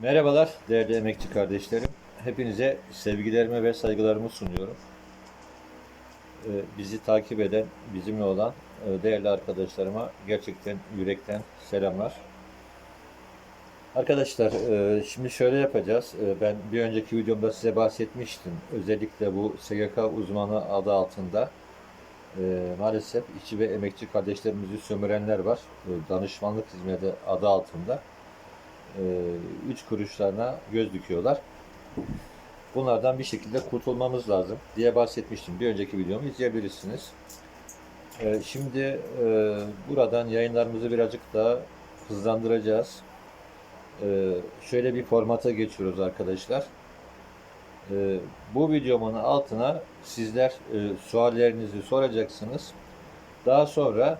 Merhabalar değerli emekçi kardeşlerim. Hepinize sevgilerimi ve saygılarımı sunuyorum. Ee, Bizi takip eden, bizimle olan e, değerli arkadaşlarıma gerçekten yürekten selamlar. Arkadaşlar e, şimdi şöyle yapacağız. E, Ben bir önceki videomda size bahsetmiştim. Özellikle bu SGK uzmanı adı altında maalesef işçi ve emekçi kardeşlerimizi sömürenler var. Danışmanlık hizmeti adı altında. 3 kuruşlarına göz dikiyorlar. Bunlardan bir şekilde kurtulmamız lazım diye bahsetmiştim. Bir önceki videomu izleyebilirsiniz. E, Şimdi e, buradan yayınlarımızı birazcık daha hızlandıracağız. E, Şöyle bir formata geçiyoruz arkadaşlar. E, Bu videomun altına sizler e, suallerinizi soracaksınız. Daha sonra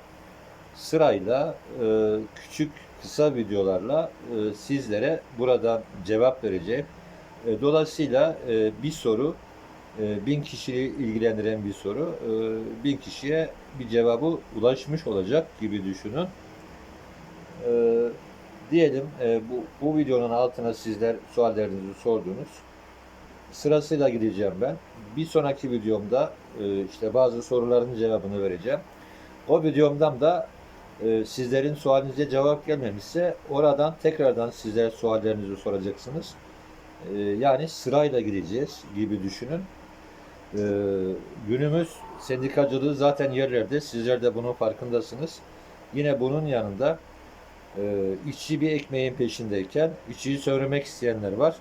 sırayla e, küçük kısa videolarla e, sizlere buradan cevap vereceğim. E, dolayısıyla e, bir soru e, bin kişiyi ilgilendiren bir soru e, bin kişiye bir cevabı ulaşmış olacak gibi düşünün. E, diyelim e, bu, bu videonun altına sizler suallerinizi sordunuz. Sırasıyla gideceğim ben. Bir sonraki videomda e, işte bazı soruların cevabını vereceğim. O videomdan da e, sizlerin sualinize cevap gelmemişse oradan tekrardan sizler suallerinizi soracaksınız. E, yani sırayla gideceğiz gibi düşünün. E, günümüz sendikacılığı zaten yerlerde. Sizler de bunun farkındasınız. Yine bunun yanında e, işçi bir ekmeğin peşindeyken işçiyi söylemek isteyenler var.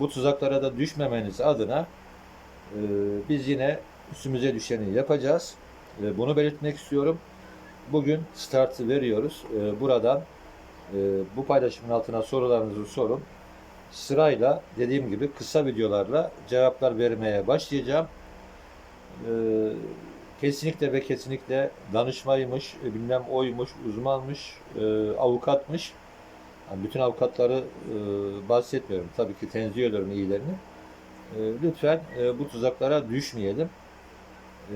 Bu tuzaklara da düşmemeniz adına e, biz yine üstümüze düşeni yapacağız. Bunu belirtmek istiyorum. Bugün startı veriyoruz. E, Buradan bu paylaşımın altına sorularınızı sorun. Sırayla dediğim gibi kısa videolarla cevaplar vermeye başlayacağım. E, Kesinlikle ve kesinlikle danışmaymış, e, bilmem oymuş, uzmanmış, e, avukatmış. Bütün avukatları e, bahsetmiyorum. Tabii ki tenzih ediyorum iyilerini. Lütfen bu tuzaklara düşmeyelim.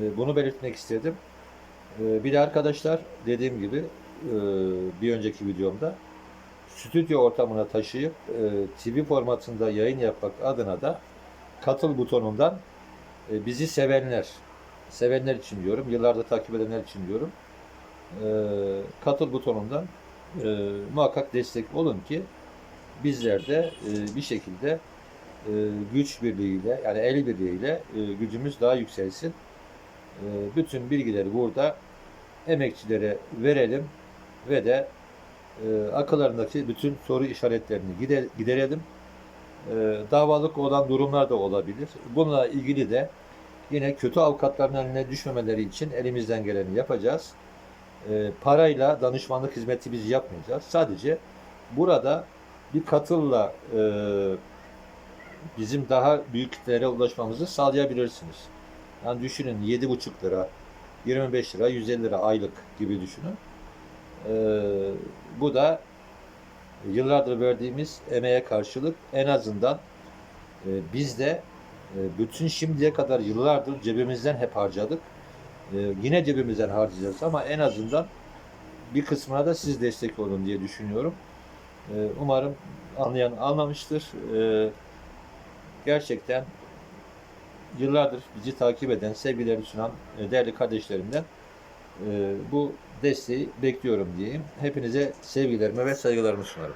E, Bunu belirtmek istedim. E, Bir de arkadaşlar dediğim gibi e, bir önceki videomda stüdyo ortamına taşıyıp e, TV formatında yayın yapmak adına da katıl butonundan e, bizi sevenler, sevenler için diyorum, yıllarda takip edenler için diyorum. Katıl butonundan muhakkak destek olun ki bizler de bir şekilde güç birliğiyle yani el birliğiyle gücümüz daha yükselsin. E, bütün bilgileri burada emekçilere verelim ve de e, akıllarındaki bütün soru işaretlerini gider, giderelim. E, davalık olan durumlar da olabilir. Bununla ilgili de yine kötü avukatların eline düşmemeleri için elimizden geleni yapacağız. E, parayla danışmanlık hizmeti biz yapmayacağız. Sadece burada bir katılla e, bizim daha büyük kitlere ulaşmamızı sağlayabilirsiniz. Yani düşünün 7,5 lira, 25 lira, 150 lira aylık gibi düşünün. Ee, bu da yıllardır verdiğimiz emeğe karşılık en azından e, biz de e, bütün şimdiye kadar yıllardır cebimizden hep harcadık. E, yine cebimizden harcayacağız ama en azından bir kısmına da siz destek olun diye düşünüyorum. E, umarım anlayan anlamıştır. E, gerçekten yıllardır bizi takip eden, sevgileri sunan e, değerli kardeşlerimden e, bu desteği bekliyorum diyeyim. Hepinize sevgilerimi ve saygılarımı sunarım.